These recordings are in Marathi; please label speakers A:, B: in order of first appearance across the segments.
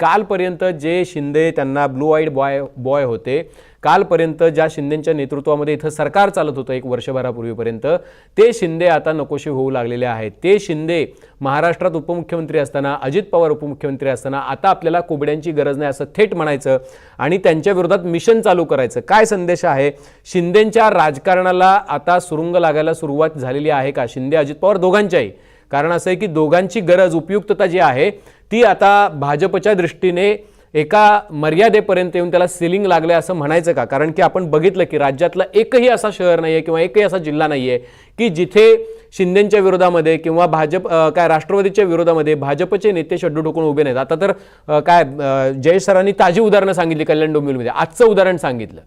A: कालपर्यंत जे शिंदे त्यांना ब्लू आईड बॉय बॉय होते कालपर्यंत ज्या शिंदेच्या नेतृत्वामध्ये इथं सरकार चालत होतं एक वर्षभरापूर्वीपर्यंत ते शिंदे आता नकोशे होऊ लागलेले आहेत. ते शिंदे महाराष्ट्रात उपमुख्यमंत्री असताना अजित पवार उपमुख्यमंत्री असताना आता आपल्याला कोबड्यांची गरज नाही असं थेट म्हणायचं आणि त्यांच्या विरोधात मिशन चालू करायचं. काय संदेश आहे? शिंदेच्या राजकारणाला आता सुरुंग लागायला सुरुवात झालेली आहे का? शिंदे अजित पवार दोघांच्याही. कारण असं आहे की दोघांची गरज उपयुक्तता जी आहे ती आता भाजपच्या दृष्टीने एका मर्यादेपर्यंत येऊन त्याला सिलिंग लागलं असं म्हणायचं का? कारण की आपण बघितलं की राज्यातलं एकही असा शहर नाही आहे किंवा एकही असा जिल्हा नाही आहे की जिथे शिंदेच्या विरोधामध्ये किंवा भाजप काय राष्ट्रवादीच्या विरोधामध्ये भाजपचे नेते शड्डू ठोकून उभे नाहीत. आता तर काय जयेश सरांनी ताजी उदाहरणं सांगितली कल्याण डोंबिवलीमध्ये. आजचं उदाहरण सांगितलं.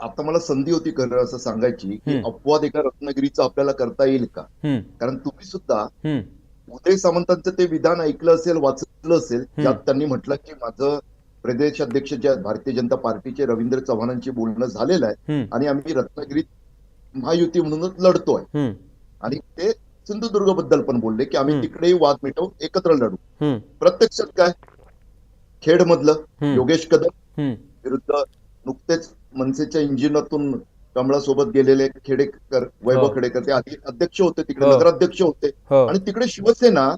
B: आता मला संधी होती खरं असं सांगायची की अपवाद एका रत्नागिरीचं आपल्याला करता येईल का? कारण तुम्ही सुद्धा उदय सामंतांचं ते विधान ऐकलं असेल वाचलं असेल ज्यात त्यांनी म्हटलं की माझं प्रदेश अध्यक्ष ज्या भारतीय जनता पार्टीचे रवींद्र चव्हाणांशी बोलणं झालेलं आहे आणि आम्ही रत्नागिरीत महायुती म्हणूनच लढतोय. आणि ते सिंधुदुर्गबद्दल पण बोलले की आम्ही. तिकडेही वाद मिटवून एकत्र लढू. प्रत्यक्षात काय? खेड मधलं. योगेश कदम विरुद्ध नुकतेच मनसेच्या इंजिनातून कमळासोबत गेलेले खेडेकर वैभव
A: हो.
B: खेडेकर ते आधी अध्यक्ष होते तिकडे
A: हो.
B: नगराध्यक्ष होते.
A: हो.
B: आणि तिकडे शिवसेना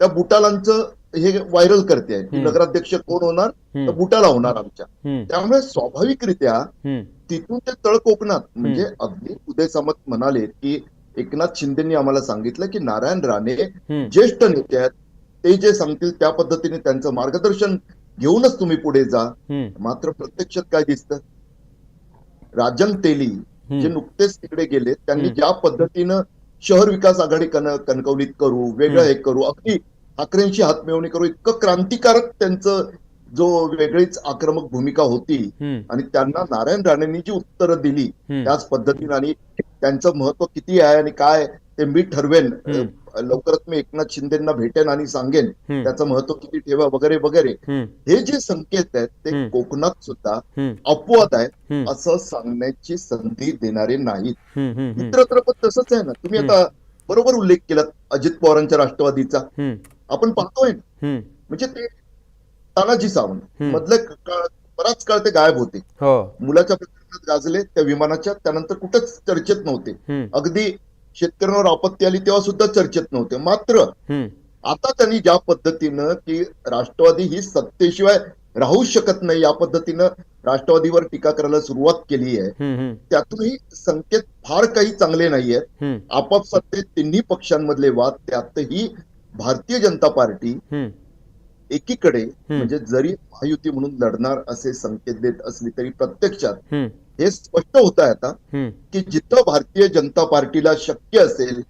B: त्या बुटालांचं हे व्हायरल करते. नगराध्यक्ष कोण होणार? तर बुटाला होणार आमच्या. त्यामुळे स्वाभाविकरित्या तिथून ते तळ कोकणात. म्हणजे अगदी उदय सामंत म्हणाले की एकनाथ शिंदेनी आम्हाला सांगितलं की नारायण राणे ज्येष्ठ नेते आहेत ते जे सांगतील त्या पद्धतीने त्यांचं मार्गदर्शन घेऊनच तुम्ही पुढे जा. मात्र प्रत्यक्षात काय दिसतं? राजन तेली जे नुकतेच तिकडे गेले त्यांनी. ज्या पद्धतीनं शहर विकास आघाडी कन- कणकवलीत करू वेगळं. हे करू अगदी ठाकरेंची हात मिळवणी करू इतकं क्रांतिकारक त्यांचं जो वेगळीच आक्रमक भूमिका होती आणि त्यांना नारायण राणेंनी जी उत्तरं दिली. त्याच पद्धतीने आणि त्यांचं महत्त्व किती आहे आणि काय ते मी ठरवेन लवकरच मी एकनाथ शिंदेना भेटेन आणि सांगेन त्याचं महत्त्व किती ठेवा वगैरे वगैरे. हे जे संकेत आहेत ते. कोकणात सुद्धा अपवाद आहेत असं सांगण्याची संधी देणारे नाहीत. इतरत्र पण तसंच आहे ना. तुम्ही. आता बरोबर उल्लेख केला अजित पवारांच्या राष्ट्रवादीचा. आपण पाहतोय ना. म्हणजे ते तानाजी सावंत. मधले काळ बराच काळ ते गायब होते.
A: हो.
B: मुलाच्या प्रकरणात गाजले त्या विमानाच्या त्यानंतर कुठंच चर्चेत नव्हते. अगदी शेतकऱ्यांवर आपत्ती आली तेव्हा सुद्धा चर्चेत नव्हते. मात्र आता त्यांनी ज्या पद्धतीनं की राष्ट्रवादी ही सत्तेशिवाय राहू शकत नाही या पद्धतीनं राष्ट्रवादीवर टीका करायला सुरुवात केली आहे त्यातूनही संकेत फार काही चांगले नाहीयेत.
A: हम्म,
B: आपापसात ते तिन्ही पक्षांमधले वाद त्यातही भारतीय जनता पार्टी एकीकडे म्हणजे जरी महायुती म्हणून लढणार असे संकेत देत असली तरी प्रत्यक्षात हे स्पष्ट होत आहे आता की जिथं भारतीय जनता पार्टीला शक्य असेल.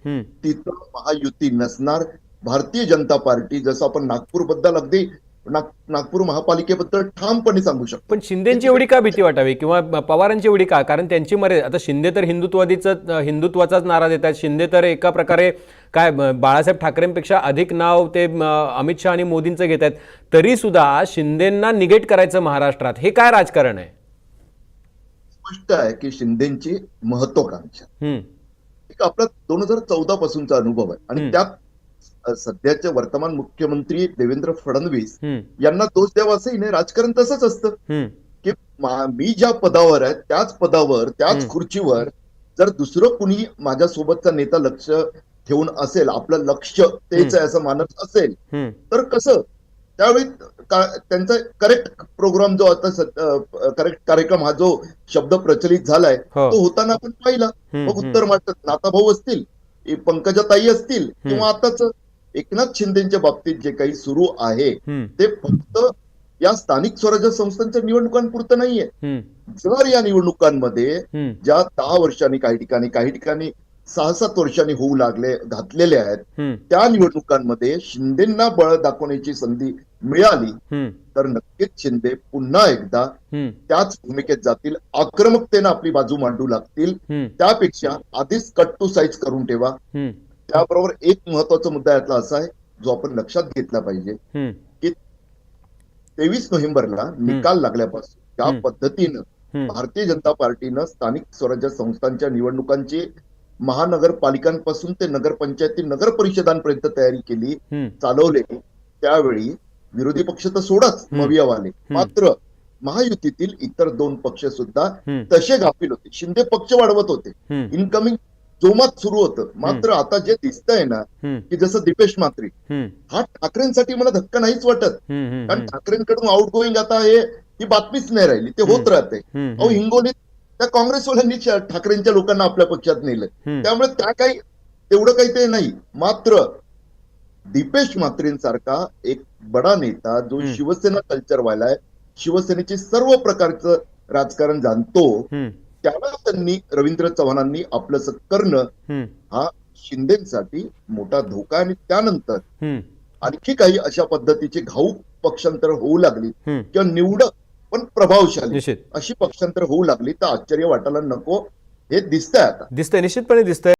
B: तिथं महायुती नसणार. भारतीय जनता पार्टी जसं आपण नागपूरबद्दल अगदी नाग- नागपूर महापालिकेबद्दल ठामपणे सांगू शकतो.
A: पण शिंदेची एवढी का भीती वाटावी? किंवा पवारांची एवढी का? कारण त्यांची मर्यादा आता शिंदे तर हिंदुत्वादीच हिंदुत्वाचाच नारा देतात शिंदे तर एका प्रकारे काय बाळासाहेब ठाकरेंपेक्षा अधिक नाव ते अमित शहा आणि मोदींचं घेत आहेत. तरी सुद्धा शिंदेंना निगेट करायचं महाराष्ट्रात हे काय राजकारण आहे?
B: स्पष्ट आहे की शिंदेची महत्वाकांक्षा. एक आपला दोन हजार चौदा पासूनचा अनुभव आहे. आणि. त्यात सध्याचे वर्तमान मुख्यमंत्री देवेंद्र फडणवीस यांना दोष द्यावा असंही नाही राजकारण तसंच असतं. की मा- ज्या पदावर आहे त्याच पदावर त्याच. खुर्चीवर जर दुसरं कुणी माझ्यासोबतचा नेता लक्ष ठेवून असेल आपलं लक्ष तेच आहे असं मानत असेल तर कसं? त्यावेळी त्यांचा करेक्ट प्रोग्राम जो आता करेक्ट कार्यक्रम हा जो शब्द प्रचलित झालाय
A: हो.
B: तो होताना आपण पाहिला. मग उत्तर मारतात नाताभाऊ असतील ए, पंकजाताई असतील. किंवा आताच एकनाथ शिंदेच्या बाबतीत जे काही सुरू आहे ते फक्त या स्थानिक स्वराज्य संस्थांच्या निवडणुकांपुरतं नाहीये. जर या निवडणुकांमध्ये ज्या दहा वर्षांनी काही ठिकाणी काही ठिकाणी सहा सात वर्षांनी होऊ लागले घातलेले आहेत. त्या निवडणुकांमध्ये शिंदेना बळ दाखवण्याची संधी मिळाली तर नक्कीच शिंदे पुन्हा एकदा त्याच भूमिकेत जातील. आक्रमकतेनं आपली बाजू मांडू लागतील. त्यापेक्षा आधीच कट टू साईज करून ठेवा. त्याबरोबर एक महत्त्वाचा मुद्दा यातला असा आहे जो आपण लक्षात घेतला पाहिजे.
A: हम्म,
B: तेवीस नोव्हेंबरला निकाल लागल्यापासून ज्या. पद्धतीनं भारतीय जनता पार्टीनं स्थानिक स्वराज्य संस्थांच्या निवडणुकांची महानगरपालिकांपासून ते नगरपंचायती नगर परिषदांपर्यंत तयारी केली
A: हम्म,
B: चालवलेली. त्यावेळी विरोधी पक्ष तर सोडाच. मवियावाले. मात्र महायुतीतील इतर दोन पक्ष सुद्धा तसे गाफील होते. शिंदे पक्ष वाढवत होते. इनकमिंग जोमात सुरू होतं. मात्र आता जे दिसतंय ना की जसं दीपेश
A: हम्म,
B: हा ठाकरेंसाठी मला धक्का नाहीच वाटत. कारण ठाकरेंकडून आउट गोईंग आता हे ही बातमीच नाही राहिली. ते होत राहते अहो हिंगोलीत त्या काँग्रेसवाल्यांनी च्या- ठाकरेंच्या लोकांना आपल्या पक्षात नेलं. त्यामुळे त्या काही तेवढं काही ते नाही मात्र दीपेश म्हात्रेंसारखा एक बडा नेता जो. शिवसेना कल्चर वालाय शिवसेनेचे सर्व प्रकारचं राजकारण जाणतो त्याला त्यांनी रवींद्र चव्हाणांनी आपलंसं करणं हा शिंदेसाठी मोठा धोका आणि त्यानंतर आणखी काही अशा पद्धतीची घाऊक पक्षांतर होऊ लागली. किंवा निवडक पण प्रभावशाली. अशी पक्षांतर होऊ लागली तर आश्चर्य वाटायला नको. हे दिसतंय आता.
A: दिसतंय निश्चितपणे दिसतंय.